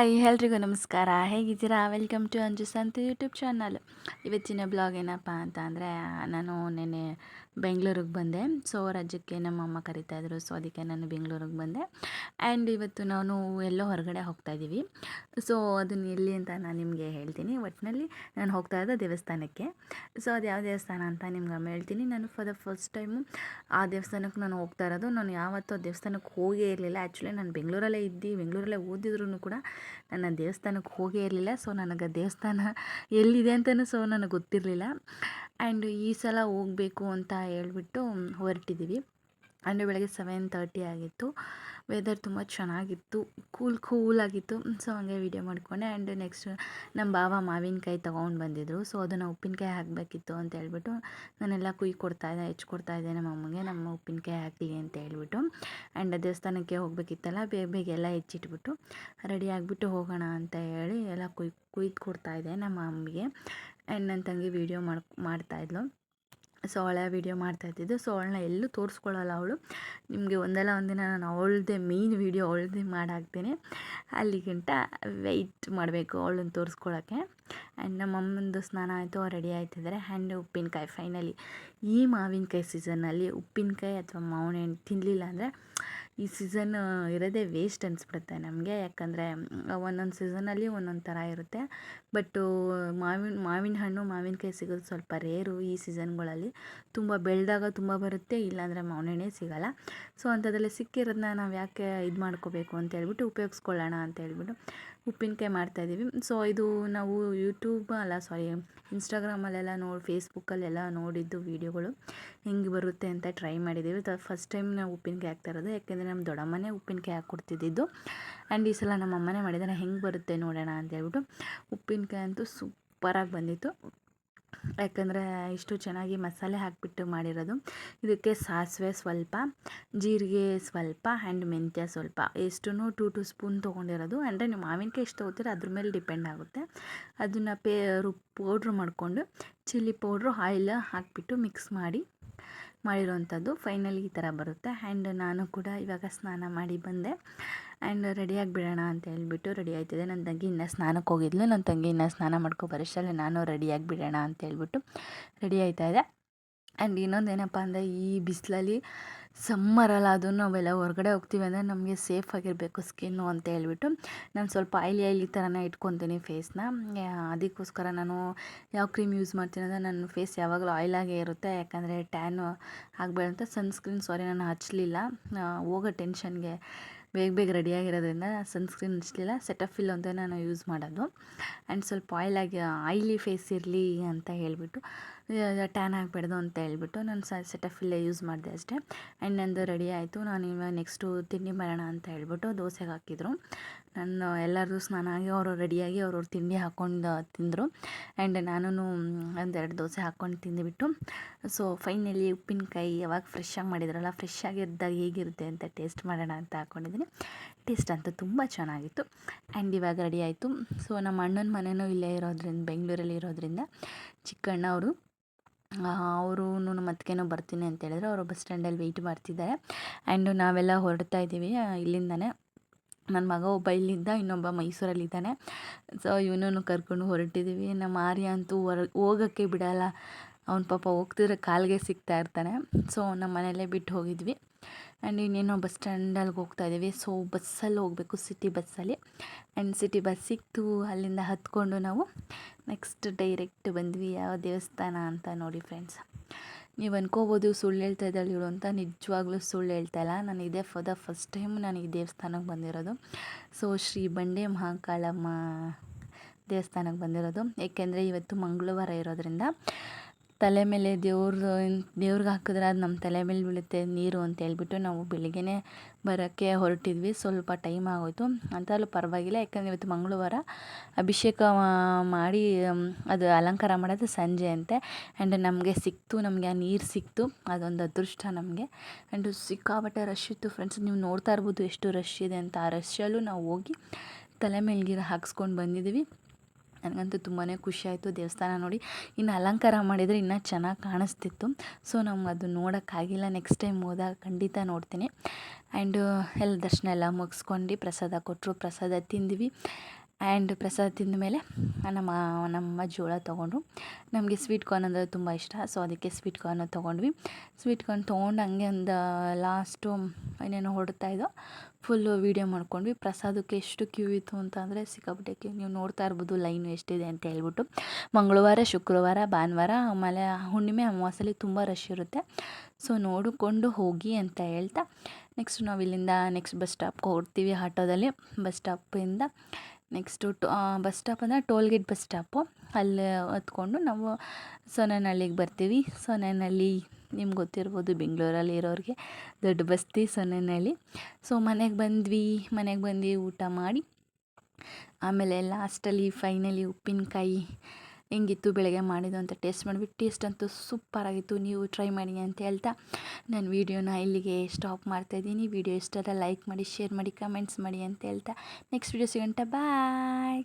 Hi, ಎಲ್ರಿಗೂ ನಮಸ್ಕಾರ. ಹೇಗಿದ್ದೀರಾ? ವೆಲ್ಕಮ್ ಟು ಅಂಜು ಸಂತ ಯೂಟ್ಯೂಬ್ ಚಾನಲ್ ಇವತ್ತಿನ ಬ್ಲಾಗ್ ಏನಪ್ಪ ಅಂತ ಅಂದರೆ, ನಾನು ನೆನ್ನೆ ಬೆಂಗಳೂರಿಗೆ ಬಂದೆ. ಸೊ ರಾಜ್ಯಕ್ಕೆ ನಮ್ಮ ಅಮ್ಮ ಕರಿತಾಯಿದ್ರು ಸೊ ಅದಕ್ಕೆ ನಾನು ಬೆಂಗಳೂರಿಗೆ ಬಂದೆ. ಆ್ಯಂಡ್ ಇವತ್ತು ನಾನು ಎಲ್ಲೋ ಹೊರಗಡೆ ಹೋಗ್ತಾ ಇದ್ದೀವಿ. ಸೊ ಅದನ್ನು ಎಲ್ಲಿ ಅಂತ ನಾನು ನಿಮಗೆ ಹೇಳ್ತೀನಿ. ಒಟ್ಟಿನಲ್ಲಿ ನಾನು ಹೋಗ್ತಾ ಇದ್ದ ದೇವಸ್ಥಾನಕ್ಕೆ. ಸೊ ಅದು ಯಾವ ದೇವಸ್ಥಾನ ಅಂತ ನಿಮ್ಗೆ ಆಮೇಲೆ ಹೇಳ್ತೀನಿ. ನಾನು ಫಾರ್ ದ ಫಸ್ಟ್ ಟೈಮು ಆ ದೇವಸ್ಥಾನಕ್ಕೆ ನಾನು ಹೋಗ್ತಾ ಇರೋದು. ನಾನು ಯಾವತ್ತೂ ದೇವಸ್ಥಾನಕ್ಕೆ ಹೋಗೇ ಇರಲಿಲ್ಲ. ಆ್ಯಕ್ಚುಲಿ ನಾನು ಬೆಂಗಳೂರಲ್ಲೇ ಇದ್ದು, ಬೆಂಗಳೂರಲ್ಲೇ ಓದಿದ್ರು ಕೂಡ ನಾನು ಆ ದೇವಸ್ಥಾನಕ್ಕೆ ಹೋಗೇ ಇರಲಿಲ್ಲ. ಸೊ ನನಗೆ ದೇವಸ್ಥಾನ ಎಲ್ಲಿದೆ ಅಂತಲೂ ಸೊ ನನಗೆ ಗೊತ್ತಿರಲಿಲ್ಲ. ಆ್ಯಂಡ್ ಈ ಸಲ ಹೋಗಬೇಕು ಅಂತ ಹೇಳ್ಬಿಟ್ಟು ಹೊರಟಿದ್ದೀವಿ. ಅಂದರೆ ಬೆಳಗ್ಗೆ ಸೆವೆನ್ ತರ್ಟಿ ಆಗಿತ್ತು. ವೆದರ್ ತುಂಬ ಚೆನ್ನಾಗಿತ್ತು. ಕೂಲ್ ಕೂಲಾಗಿತ್ತು ಸೊ ಹಂಗೆ ವೀಡಿಯೋ ಮಾಡಿಕೊಂಡೆ. ಆ್ಯಂಡ್ ನೆಕ್ಸ್ಟ್ ನಮ್ಮ ಬಾವ ಮಾವಿನಕಾಯಿ ತೊಗೊಂಡು ಬಂದಿದ್ದರು ಸೊ ಅದನ್ನು ಉಪ್ಪಿನಕಾಯಿ ಹಾಕಬೇಕಿತ್ತು ಅಂತ ಹೇಳ್ಬಿಟ್ಟು ನಾನೆಲ್ಲ ಕುಯ್ ಕೊಡ್ತಾಯಿದ್ದೆ ಹೆಚ್ಚು ಕೊಡ್ತಾಯಿದ್ದೆ ನಮ್ಮ ಅಮ್ಮಗೆ. ನಮ್ಮ ಉಪ್ಪಿನಕಾಯಿ ಹಾಕಲಿ ಅಂತ ಹೇಳ್ಬಿಟ್ಟು. ಆ್ಯಂಡ್ ದೇವಸ್ಥಾನಕ್ಕೆ ಹೋಗಬೇಕಿತ್ತಲ್ಲ ಬೇಗ ಬೇಗ ಎಲ್ಲ ಹೆಚ್ಚಿಟ್ಬಿಟ್ಟು ರೆಡಿ ಆಗಿಬಿಟ್ಟು ಹೋಗೋಣ ಅಂತ ಹೇಳಿ ಎಲ್ಲ ಕುಯ್ ಕುಯ್ದು ಕೊಡ್ತಾಯಿದ್ದೆ ನಮ್ಮ ಅಮ್ಮಗೆ. ಆ್ಯಂಡ್ ನನ್ನ ತಂಗಿ ವೀಡಿಯೋ ಮಾಡಿ ಮಾಡ್ತಾಯಿದ್ಲು ಸೊ ವಿಡಿಯೋ ಮಾಡ್ತಾಯಿದ್ದಿದ್ದು ಸೊ ಅವಳನ್ನ ಎಲ್ಲೂ ತೋರಿಸ್ಕೊಳ್ಳಲ್ಲ ಅವಳು. ನಿಮಗೆ ಒಂದಲ್ಲ ಒಂದಿನ ನಾನು ಅವಳದೇ ಮೇನ್ ವೀಡಿಯೋ ಅವಳದೇ ಮಾಡಾಕ್ತೀನಿ. ಅಲ್ಲಿಗಿಂತ ವೆಯ್ಟ್ ಮಾಡಬೇಕು ಅವಳನ್ನ ತೋರಿಸ್ಕೊಳ್ಳೋಕ್ಕೆ ಆ್ಯಂಡ್ ನಮ್ಮ ಅಮ್ಮಂದು ಸ್ನಾನ ಆಯಿತು ರೆಡಿ ಆಯ್ತಿದ್ದಾರೆ ಆ್ಯಂಡ್ ಉಪ್ಪಿನಕಾಯಿ ಫೈನಲಿ ಈ ಮಾವಿನಕಾಯಿ ಸೀಸನ್ನಲ್ಲಿ ಉಪ್ಪಿನಕಾಯಿ ಅಥವಾ ಮಾವಿನ ಹಣ್ಣು ತಿನ್ನಲಿಲ್ಲ ಅಂದರೆ ಈ ಸೀಸನ್ ಇರೋದೇ ವೇಸ್ಟ್ ಅನಿಸ್ಬಿಡುತ್ತೆ ನಮಗೆ. ಯಾಕಂದರೆ ಒಂದೊಂದು ಸೀಸನಲ್ಲಿ ಒಂದೊಂದು ಥರ ಇರುತ್ತೆ. ಬಟ್ಟು ಮಾವಿನ ಮಾವಿನ ಹಣ್ಣು, ಮಾವಿನಕಾಯಿ ಸಿಗೋದು ಸ್ವಲ್ಪ ರೇರು ಈ ಸೀಸನ್ಗಳಲ್ಲಿ. ತುಂಬ ಬೆಳೆದಾಗ ತುಂಬ ಬರುತ್ತೆ, ಇಲ್ಲಾಂದರೆ ಮಾವಿನ ಹಣ್ಣೇ ಸಿಗೋಲ್ಲ. ಸೊ ಅಂಥದ್ರಲ್ಲಿ ಸಿಕ್ಕಿರೋದನ್ನ ನಾವು ಯಾಕೆ ಇದು ಮಾಡ್ಕೋಬೇಕು ಅಂತ ಹೇಳ್ಬಿಟ್ಟು ಉಪಯೋಗಿಸ್ಕೊಳ್ಳೋಣ ಅಂತ ಹೇಳ್ಬಿಟ್ಟು ಉಪ್ಪಿನಕಾಯಿ ಮಾಡ್ತಾಯಿದ್ದೀವಿ ಸೊ ಇದು ನಾವು ಯೂಟ್ಯೂಬ್ ಅಲ್ಲ ಸಾರಿ ಇನ್ಸ್ಟಾಗ್ರಾಮಲ್ಲೆಲ್ಲ ನೋಡಿ ಫೇಸ್ಬುಕ್ಕಲ್ಲೆಲ್ಲ ನೋಡಿದ್ದು ವೀಡಿಯೋಗಳು ಹೆಂಗೆ ಬರುತ್ತೆ ಅಂತ ಟ್ರೈ ಮಾಡಿದ್ದೀವಿ. ಫಸ್ಟ್ ಟೈಮ್ ನಾವು ಉಪ್ಪಿನಕಾಯಿ ಹಾಕ್ತಾ ಇರೋದು. ಯಾಕೆಂದರೆ ನಮ್ಮ ದೊಡ್ಡಮ್ಮನೇ ಉಪ್ಪಿನಕಾಯಿ ಹಾಕ್ಕೊಡ್ತಿದ್ದಿದ್ದು. ಆ್ಯಂಡ್ ಈ ಸಲ ನಮ್ಮ ಅಮ್ಮನೇ ಮಾಡಿದ್ದಾರೆ ಹೆಂಗೆ ಬರುತ್ತೆ ನೋಡೋಣ ಅಂತ ಹೇಳ್ಬಿಟ್ಟು ಉಪ್ಪಿನಕಾಯಿ ಅಂತೂ ಸೂಪರಾಗಿ ಬಂದಿತ್ತು. ಯಾಕಂದರೆ ಇಷ್ಟು ಚೆನ್ನಾಗಿ ಮಸಾಲೆ ಹಾಕಿಬಿಟ್ಟು ಮಾಡಿರೋದು. ಇದಕ್ಕೆ ಸಾಸಿವೆ ಸ್ವಲ್ಪ, ಜೀರಿಗೆ ಸ್ವಲ್ಪ ಆ್ಯಂಡ್ ಮೆಂತ್ಯ ಸ್ವಲ್ಪ. ಎಷ್ಟು ಟೂ ಟೂ ಸ್ಪೂನ್ ತೊಗೊಂಡಿರೋದು. ಅಂದರೆ ನೀವು ಮಾವಿನಕಾಯಿ ಎಷ್ಟು ತೊಗೋತೀರ ಅದ್ರ ಮೇಲೆ ಡಿಪೆಂಡ್ ಆಗುತ್ತೆ. ಅದನ್ನು ಪೇ ರು ಪೌಡ್ರ್ ಮಾಡಿಕೊಂಡು ಚಿಲ್ಲಿ ಪೌಡ್ರು ಆಯಿಲ್ ಹಾಕಿಬಿಟ್ಟು ಮಿಕ್ಸ್ ಮಾಡಿ. ಮಾಡಿರೋವಂಥದ್ದು. ಫೈನಲಿ ಈ ಥರ ಬರುತ್ತೆ. ಆ್ಯಂಡ್ ನಾನು ಕೂಡ ಇವಾಗ ಸ್ನಾನ ಮಾಡಿ ಬಂದೆ. ಆ್ಯಂಡ್ ರೆಡಿಯಾಗಿ ಬಿಡೋಣ ಅಂತ ಹೇಳ್ಬಿಟ್ಟು ರೆಡಿ ಆಯ್ತಿದೆ ನನ್ನ ತಂಗಿ ಇನ್ನೂ ಸ್ನಾನಕ್ಕೆ ಹೋಗಿದ್ಲು ನನ್ನ ತಂಗಿ ಇನ್ನೂ ಸ್ನಾನ ಮಾಡ್ಕೊ ಬರೋಷ್ಟಲ್ಲೇ ನಾನು ರೆಡಿಯಾಗಿ ಬಿಡೋಣ ಅಂತ ಹೇಳ್ಬಿಟ್ಟು ರೆಡಿ ಆಯ್ತಾಯಿದೆ ಆ್ಯಂಡ್ ಇನ್ನೊಂದು ಏನಪ್ಪ ಅಂದರೆ ಈ ಬಿಸಿಲಲ್ಲಿ ಸಮ್ಮರಲ್ಲ ಅದು ನಾವೆಲ್ಲ ಹೊರಗಡೆ ಹೋಗ್ತೀವಿ ಅಂದರೆ ನಮಗೆ ಸೇಫ್ ಆಗಿರಬೇಕು ಸ್ಕಿನ್ನು ಅಂತ ಹೇಳ್ಬಿಟ್ಟು. ನಾನು ಸ್ವಲ್ಪ ಆಯ್ಲಿ ಆಯ್ಲಿ ಥರನೇ ಇಟ್ಕೊತೀನಿ ಫೇಸ್ನ ಅದಕ್ಕೋಸ್ಕರ ನಾನು ಯಾವ ಕ್ರೀಮ್ ಯೂಸ್ ಮಾಡ್ತೀನಿ ಅಂದರೆ ನನ್ನ ಫೇಸ್ ಯಾವಾಗಲೂ ಆಯಿಲಾಗೇ ಇರುತ್ತೆ. ಯಾಕಂದರೆ ಟ್ಯಾನು ಆಗಬೇಡಂತ ಸನ್ಸ್ಕ್ರೀನ್ ಸಾರಿ ನಾನು ಹಚ್ಚಲಿಲ್ಲ ಹೋಗೋ ಟೆನ್ಷನ್ಗೆ ಬೇಗ ಬೇಗ ರೆಡಿಯಾಗಿರೋದ್ರಿಂದ ಸನ್ಸ್ಕ್ರೀನ್ ಹಚ್ಚಲಿಲ್ಲ ಸೆಟಫಿಲ್ ಅಂತ ನಾನು ಯೂಸ್ ಮಾಡೋದು. ಆ್ಯಂಡ್ ಸ್ವಲ್ಪ ಆಯ್ಲಾಗಿ ಆಯ್ಲಿ ಫೇಸ್ ಇರಲಿ ಅಂತ ಹೇಳಿಬಿಟ್ಟು. ಟ್ಯಾನ್ ಆಗಬಾರ್ದು ಅಂತ ಹೇಳ್ಬಿಟ್ಟು ನಾನು ಸೆಟಫಿಲ್ಲೇ ಯೂಸ್ ಮಾಡಿದೆ ಅಷ್ಟೇ. ಆ್ಯಂಡ್ ನಂದು ರೆಡಿ ಆಯಿತು. ನಾನು ಇವಾಗ ನೆಕ್ಸ್ಟು ತಿಂಡಿ ಮಾಡೋಣ ಅಂತ ಹೇಳ್ಬಿಟ್ಟು ದೋಸೆಗೆ ಹಾಕಿದ್ರು. ನಾನು ಎಲ್ಲರೂ ಸ್ನಾನ ಆಗಿ ಅವರು ರೆಡಿಯಾಗಿ ಅವ್ರವ್ರ ತಿಂಡಿ ಹಾಕ್ಕೊಂಡು ತಿಂದರು. ಆ್ಯಂಡ್ ನಾನು ಒಂದೆರಡು ದೋಸೆ ಹಾಕ್ಕೊಂಡು ತಿಂದುಬಿಟ್ಟು ಸೊ ಫೈನಲಿ ಉಪ್ಪಿನಕಾಯಿ ಯಾವಾಗ ಫ್ರೆಶ್ ಆಗಿ ಮಾಡಿದ್ರಲ್ಲ ಫ್ರೆಶ್ ಆಗಿದ್ದಾಗ ಹೇಗಿರುತ್ತೆ ಅಂತ ಟೇಸ್ಟ್ ಮಾಡೋಣ ಅಂತ ಹಾಕ್ಕೊಂಡಿದ್ದೀನಿ ಟೇಸ್ಟ್ ಅಂತೂ ತುಂಬ ಚೆನ್ನಾಗಿತ್ತು. ಆ್ಯಂಡ್ ಇವಾಗ ರೆಡಿ ಆಯಿತು. ಸೊ ನಮ್ಮ ಅಣ್ಣನ ಮನೆಯೂ ಇಲ್ಲೇ ಇರೋದ್ರಿಂದ, ಬೆಂಗಳೂರಲ್ಲಿ ಇರೋದ್ರಿಂದ ಚಿಕ್ಕಣ್ಣ ಅವರು ಅವರು ಅತ್ತಿಗೆನೋ ಬರ್ತೀನಿ ಅಂತ ಹೇಳಿದ್ರು. ಅವರು ಬಸ್ ಸ್ಟ್ಯಾಂಡಲ್ಲಿ ವೆಯ್ಟ್ ಮಾಡ್ತಿದ್ದಾರೆ. ಆ್ಯಂಡ್ ನಾವೆಲ್ಲ ಹೊರಡ್ತಾ ಇದ್ದೀವಿ ಇಲ್ಲಿಂದನೇ. ನನ್ನ ಮಗ ಒಬ್ಬ ಇಲ್ಲಿದ್ದ ಇನ್ನೊಬ್ಬ ಮೈಸೂರಲ್ಲಿದ್ದಾನೆ. ಸೊ ಇವನನ್ನು ಕರ್ಕೊಂಡು ಹೊರಟಿದ್ದೀವಿ. ನಮ್ಮ ಆರ್ಯ ಅಂತೂ ಹೊರ, ಹೋಗೋಕ್ಕೆ ಬಿಡಲ್ಲ. ಅವನ ಪಾಪ ಹೋಗ್ತಿದ್ರೆ ಕಾಲಿಗೆ ಸಿಗ್ತಾ ಇರ್ತಾನೆ. ಸೊ ನಮ್ಮ ಮನೆಯಲ್ಲೇ ಬಿಟ್ಟು ಹೋಗಿದ್ವಿ. ಆ್ಯಂಡ್ ಇನ್ನೇನೋ ಬಸ್ ಸ್ಟ್ಯಾಂಡಲ್ಗೆ ಹೋಗ್ತಾ ಇದ್ದೀವಿ. ಸೊ ಬಸ್ಸಲ್ಲಿ ಹೋಗಬೇಕು ಸಿಟಿ ಬಸ್ಸಲ್ಲಿ ಆ್ಯಂಡ್ ಸಿಟಿ ಬಸ್ ಸಿಕ್ತು. ಅಲ್ಲಿಂದ ಹತ್ಕೊಂಡು ನಾವು ನೆಕ್ಸ್ಟ್ ಡೈರೆಕ್ಟ್ ಬಂದ್ವಿ. ಯಾವ ದೇವಸ್ಥಾನ ಅಂತ ನೋಡಿ ಫ್ರೆಂಡ್ಸ್ ನೀವು ಅನ್ಕೋಬೋದು ಸುಳ್ಳು ಹೇಳ್ತಾ ಇದ್ದಾಳೆ ಇವಳು ಅಂತ. ನಿಜವಾಗ್ಲೂ ಸುಳ್ಳು ಹೇಳ್ತಾ ಇಲ್ಲ. ನಾನು ಇದೇ ಫಾರ್ ದ ಫಸ್ಟ್ ಟೈಮ್ ನಾನು ಈ ದೇವಸ್ಥಾನಕ್ಕೆ ಬಂದಿರೋದು. ಸೊ ಶ್ರೀ ಬಂಡೆ ಮಹಾಕಾಳಮ್ಮ ದೇವಸ್ಥಾನಕ್ಕೆ ಬಂದಿರೋದು. ಏಕೆಂದರೆ ಇವತ್ತು ಮಂಗಳವಾರ ಇರೋದ್ರಿಂದ ತಲೆ ಮೇಲೆ ದೇವ್ರದ್ದು ದೇವ್ರಿಗೆ ಹಾಕಿದ್ರೆ ಅದು ನಮ್ಮ ತಲೆ ಮೇಲೆ ಬೀಳುತ್ತೆ, ನೀರು ಅಂತ ಹೇಳ್ಬಿಟ್ಟು ನಾವು ಬೆಳಿಗ್ಗೆನೇ ಬರೋಕ್ಕೆ ಹೊರಟಿದ್ವಿ. ಸ್ವಲ್ಪ ಟೈಮ್ ಆಗೋಯಿತು. ಅಂತಲೂ ಪರವಾಗಿಲ್ಲ, ಯಾಕಂದರೆ ಇವತ್ತು ಮಂಗಳವಾರ. ಅಭಿಷೇಕ ಮಾಡಿ ಅದು ಅಲಂಕಾರ ಮಾಡೋದು ಸಂಜೆ ಅಂತೆ. ಆ್ಯಂಡ್ ನಮಗೆ ಸಿಕ್ತು, ನಮಗೆ ಆ ನೀರು ಸಿಕ್ತು. ಅದೊಂದು ಅದೃಷ್ಟ ನಮಗೆ. ಆ್ಯಂಡ್ ಸಿಕ್ಕಾಬಟ್ಟೆ ರಶ್ ಇತ್ತು ಫ್ರೆಂಡ್ಸ್ ನೀವು ನೋಡ್ತಾ ಇರ್ಬೋದು ಎಷ್ಟು ರಶ್ ಇದೆ ಅಂತ. ಆ ರಶ್ಶಲ್ಲೂ ನಾವು ಹೋಗಿ ತಲೆ ಮೇಲೆ ನೀರು ಹಾಕ್ಸ್ಕೊಂಡು ಬಂದಿದ್ದೀವಿ. ನನಗಂತೂ ತುಂಬಾ ಖುಷಿ ಆಯಿತು ದೇವಸ್ಥಾನ ನೋಡಿ. ಇನ್ನು ಅಲಂಕಾರ ಮಾಡಿದರೆ ಇನ್ನೂ ಚೆನ್ನಾಗಿ ಕಾಣಿಸ್ತಿತ್ತು. ಸೊ, ನಮ್ಗೆ ಅದು ನೋಡೋಕ್ಕಾಗಿಲ್ಲ. ನೆಕ್ಸ್ಟ್ ಟೈಮ್ ಹೋದಾಗ ಖಂಡಿತ ನೋಡ್ತೀನಿ. ಆ್ಯಂಡು ಎಲ್ಲ ದರ್ಶನ ಎಲ್ಲ ಮುಗಿಸ್ಕೊಂಡು ಪ್ರಸಾದ ಕೊಟ್ಟರು. ಪ್ರಸಾದ ತಿಂದ್ವಿ. ಆ್ಯಂಡ್ ಪ್ರಸಾದ ತಿಂದ ಮೇಲೆ ನಮ್ಮ ನಮ್ಮ ಜೋಳ ತೊಗೊಂಡ್ರು. ನಮಗೆ ಸ್ವೀಟ್ ಕಾರ್ನ್ ಅಂದರೆ ತುಂಬ ಇಷ್ಟ ಸೊ ಅದಕ್ಕೆ ಸ್ವೀಟ್ ಕಾರ್ನ್ ತೊಗೊಂಡ್ವಿ. ಸ್ವೀಟ್ ಕಾರ್ನ್ ತೊಗೊಂಡು ಹಂಗೆ ಒಂದು ಲಾಸ್ಟು ಏನೇನೋ ಇದ್ದೋ ಫುಲ್ಲು ವೀಡಿಯೋ ಮಾಡ್ಕೊಂಡ್ವಿ. ಪ್ರಸಾದಕ್ಕೆ ಎಷ್ಟು ಕ್ಯೂ ಇತ್ತು ಅಂತಂದರೆ ಸಿಕ್ಕಾಪಟ್ಟೆ ಕ್ಯೂ ನೀವು ನೋಡ್ತಾ ಇರ್ಬೋದು ಲೈನ್ ಎಷ್ಟಿದೆ ಅಂತ ಹೇಳ್ಬಿಟ್ಟು. ಮಂಗಳವಾರ, ಶುಕ್ರವಾರ, ಭಾನುವಾರ, ಆಮೇಲೆ ಹುಣ್ಣಿಮೆ ಅಮಾವಾಸ್ಯಲ್ಲಿ ತುಂಬ ರಶ್ ಇರುತ್ತೆ. ಸೊ ನೋಡಿಕೊಂಡು ಹೋಗಿ ಅಂತ ಹೇಳ್ತಾ ನೆಕ್ಸ್ಟ್ ನಾವು ಇಲ್ಲಿಂದ ನೆಕ್ಸ್ಟ್ ಬಸ್ ಸ್ಟಾಪ್ಗೆ ಹೋಗ್ತೀವಿ ಆಟೋದಲ್ಲಿ. ಬಸ್ ಸ್ಟಾಪಿಂದ ನೆಕ್ಸ್ಟು ಟೋ ಬಸ್ ಸ್ಟಾಪ್ ಅಂದರೆ ಟೋಲ್ಗೇಟ್ ಬಸ್ ಸ್ಟಾಪು. ಅಲ್ಲಿ ಹತ್ಕೊಂಡು ನಾವು ಸೊನೆನಹಳ್ಳಿಗೆ ಬರ್ತೀವಿ. ಸೊನೆನಹಳ್ಳಿ ನಿಮ್ಗೆ ಗೊತ್ತಿರ್ಬೋದು ಬೆಂಗಳೂರಲ್ಲಿ ಇರೋರಿಗೆ ದೊಡ್ಡ ಬಸ್ತಿ ಸೊನೆನಹಳ್ಳಿ ಸೊ ಮನೆಗೆ ಬಂದ್ವಿ, ಮನೆಗೆ ಬಂದು ಊಟ ಮಾಡಿ. ಆಮೇಲೆ ಲಾಸ್ಟಲ್ಲಿ ಫೈನಲಿ ಉಪ್ಪಿನಕಾಯಿ ಹೆಂಗಿತ್ತು ಬೆಳಗ್ಗೆ ಮಾಡಿದ್ದು ಅಂತ ಟೇಸ್ಟ್ ಮಾಡಿಬಿಟ್ಟು ಟೇಸ್ಟ್ ಅಂತೂ ಸೂಪರಾಗಿತ್ತು ನೀವು ಟ್ರೈ ಮಾಡಿ ಅಂತ ಹೇಳ್ತಾ ನಾನು ವೀಡಿಯೋನ ಇಲ್ಲಿಗೆ ಸ್ಟಾಪ್ ಮಾಡ್ತಾಯಿದ್ದೀನಿ ವೀಡಿಯೋ ಇಷ್ಟ ಲೈಕ್ ಮಾಡಿ ಶೇರ್ ಮಾಡಿ ಕಮೆಂಟ್ಸ್ ಮಾಡಿ ಅಂತ ಹೇಳ್ತಾ ನೆಕ್ಸ್ಟ್ ವೀಡಿಯೋ ಸಿಗೋಂಟ ಬಾಯ್